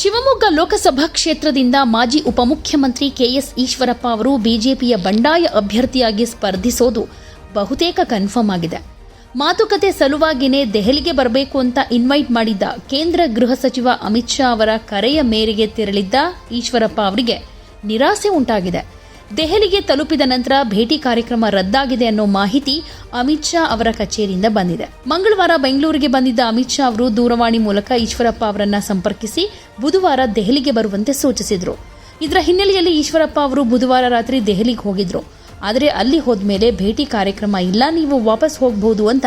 ಶಿವಮೊಗ್ಗ ಲೋಕಸಭಾ ಕ್ಷೇತ್ರದಿಂದ ಮಾಜಿ ಉಪಮುಖ್ಯಮಂತ್ರಿ ಕೆಎಸ್ ಈಶ್ವರಪ್ಪ ಅವರು ಬಿಜೆಪಿಯ ಬಂಡಾಯ ಅಭ್ಯರ್ಥಿಯಾಗಿ ಸ್ಪರ್ಧಿಸೋದು ಬಹುತೇಕ ಕನ್ಫರ್ಮ್ ಆಗಿದೆ. ಮಾತುಕತೆ ಸಲುವಾಗಿನೇ ದೆಹಲಿಗೆ ಬರಬೇಕು ಅಂತ ಇನ್ವೈಟ್ ಮಾಡಿದ್ದ ಕೇಂದ್ರ ಗೃಹ ಸಚಿವ ಅಮಿತ್ ಶಾ ಅವರ ಕರೆಯ ಮೇರೆಗೆ ತೆರಳಿದ್ದ ಈಶ್ವರಪ್ಪ ಅವರಿಗೆ ನಿರಾಸೆ ಉಂಟಾಗಿದೆ. ದೆಹಲಿಗೆ ತಲುಪಿದ ನಂತರ ಭೇಟಿ ಕಾರ್ಯಕ್ರಮ ರದ್ದಾಗಿದೆ ಅನ್ನೋ ಮಾಹಿತಿ ಅಮಿತ್ ಶಾ ಅವರ ಕಚೇರಿಯಿಂದ ಬಂದಿದೆ. ಮಂಗಳವಾರ ಬೆಂಗಳೂರಿಗೆ ಬಂದಿದ್ದ ಅಮಿತ್ ಶಾ ಅವರು ದೂರವಾಣಿ ಮೂಲಕ ಈಶ್ವರಪ್ಪ ಅವರನ್ನ ಸಂಪರ್ಕಿಸಿ ಬುಧವಾರ ದೆಹಲಿಗೆ ಬರುವಂತೆ ಸೂಚಿಸಿದ್ರು. ಇದರ ಹಿನ್ನೆಲೆಯಲ್ಲಿ ಈಶ್ವರಪ್ಪ ಅವರು ಬುಧವಾರ ರಾತ್ರಿ ದೆಹಲಿಗೆ ಹೋಗಿದ್ರು. ಆದರೆ ಅಲ್ಲಿ ಹೋದ್ಮೇಲೆ ಭೇಟಿ ಕಾರ್ಯಕ್ರಮ ಇಲ್ಲ, ನೀವು ವಾಪಸ್ ಹೋಗಬಹುದು ಅಂತ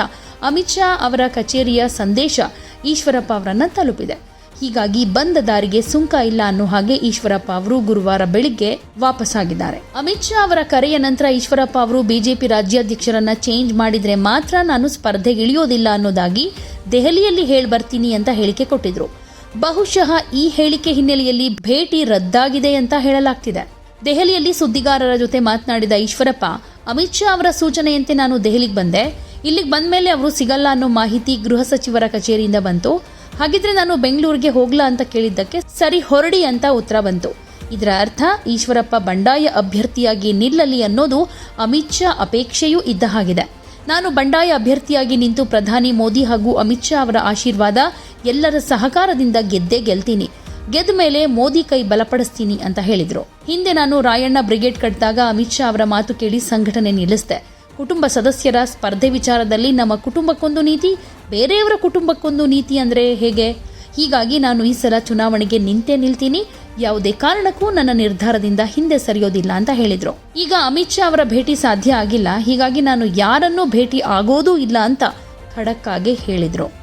ಅಮಿತ್ ಶಾ ಅವರ ಕಚೇರಿಯ ಸಂದೇಶ ಈಶ್ವರಪ್ಪ ಅವರನ್ನ ತಲುಪಿದೆ. ಹೀಗಾಗಿ ಬಂದ ದಾರಿಗೆ ಸುಂಕ ಇಲ್ಲ ಅನ್ನೋ ಹಾಗೆ ಈಶ್ವರಪ್ಪ ಅವರು ಗುರುವಾರ ಬೆಳಿಗ್ಗೆ ವಾಪಸ್ಸಾಗಿದ್ದಾರೆ ಅಮಿತ್ ಶಾ ಅವರ ಕರೆಯ ನಂತರ ಈಶ್ವರಪ್ಪ ಅವರು ಬಿಜೆಪಿ ರಾಜ್ಯಾಧ್ಯಕ್ಷರನ್ನ ಚೇಂಜ್ ಮಾಡಿದ್ರೆ ಮಾತ್ರ ನಾನು ಸ್ಪರ್ಧೆಗಿಳಿಯೋದಿಲ್ಲ ಅನ್ನೋದಾಗಿ ದೆಹಲಿಯಲ್ಲಿ ಹೇಳಿ ಬರ್ತೀನಿ ಅಂತ ಹೇಳಿಕೆ ಕೊಟ್ಟಿದ್ರು. ಬಹುಶಃ ಈ ಹೇಳಿಕೆ ಹಿನ್ನೆಲೆಯಲ್ಲಿ ಭೇಟಿ ರದ್ದಾಗಿದೆ ಅಂತ ಹೇಳಲಾಗ್ತಿದೆ. ದೆಹಲಿಯಲ್ಲಿ ಸುದ್ದಿಗಾರರ ಜೊತೆ ಮಾತನಾಡಿದ ಈಶ್ವರಪ್ಪ, ಅಮಿತ್ ಶಾ ಅವರ ಸೂಚನೆಯಂತೆ ನಾನು ದೆಹಲಿಗೆ ಬಂದೆ. ಇಲ್ಲಿಗೆ ಬಂದ ಮೇಲೆ ಅವರು ಸಿಗಲ್ಲ ಅನ್ನೋ ಮಾಹಿತಿ ಗೃಹ ಸಚಿವರ ಕಚೇರಿಯಿಂದ ಬಂತು. ಹಾಗಿದ್ರೆ ನಾನು ಬೆಂಗಳೂರಿಗೆ ಹೋಗ್ಲಾ ಅಂತ ಕೇಳಿದ್ದಕ್ಕೆ ಸರಿ ಹೊರಡಿ ಅಂತ ಉತ್ತರ ಬಂತು. ಇದರ ಅರ್ಥ ಈಶ್ವರಪ್ಪ ಬಂಡಾಯ ಅಭ್ಯರ್ಥಿಯಾಗಿ ನಿಲ್ಲಲಿ ಅನ್ನೋದು ಅಮಿತ್ ಶಾ ಅಪೇಕ್ಷೆಯೂ ಇದ್ದ ಹಾಗಿದೆ. ನಾನು ಬಂಡಾಯ ಅಭ್ಯರ್ಥಿಯಾಗಿ ನಿಂತು ಪ್ರಧಾನಿ ಮೋದಿ ಹಾಗೂ ಅಮಿತ್ ಶಾ ಅವರ ಆಶೀರ್ವಾದ ಎಲ್ಲರ ಸಹಕಾರದಿಂದ ಗೆದ್ದೇ ಗೆಲ್ತೀನಿ. ಗೆದ್ದ ಮೇಲೆ ಮೋದಿ ಕೈ ಬಲಪಡಿಸ್ತೀನಿ ಅಂತ ಹೇಳಿದ್ರು. ಹಿಂದೆ ನಾನು ರಾಯಣ್ಣ ಬ್ರಿಗೇಡ್ ಕಟ್ಟಿದಾಗ ಅಮಿತ್ ಶಾ ಅವರ ಮಾತು ಕೇಳಿ ಸಂಘಟನೆ ನಿಲ್ಲಿಸಿದೆ. ಕುಟುಂಬ ಸದಸ್ಯರ ಸ್ಪರ್ಧೆ ವಿಚಾರದಲ್ಲಿ ನಮ್ಮ ಕುಟುಂಬಕ್ಕೊಂದು ನೀತಿ, ಬೇರೆಯವರ ಕುಟುಂಬಕ್ಕೊಂದು ನೀತಿ ಅಂದರೆ ಹೇಗೆ? ಹೀಗಾಗಿ ನಾನು ಈ ಸಲ ಚುನಾವಣೆಗೆ ನಿಂತೇ ನಿಲ್ತೀನಿ. ಯಾವುದೇ ಕಾರಣಕ್ಕೂ ನನ್ನ ನಿರ್ಧಾರದಿಂದ ಹಿಂದೆ ಸರಿಯೋದಿಲ್ಲ ಅಂತ ಹೇಳಿದರು. ಈಗ ಅಮಿತ್ ಶಾ ಅವರ ಭೇಟಿ ಸಾಧ್ಯ ಆಗಿಲ್ಲ. ಹೀಗಾಗಿ ನಾನು ಯಾರನ್ನೂ ಭೇಟಿ ಆಗೋದೂ ಇಲ್ಲ ಅಂತ ಖಡಕ್ಕಾಗಿ ಹೇಳಿದ್ರು.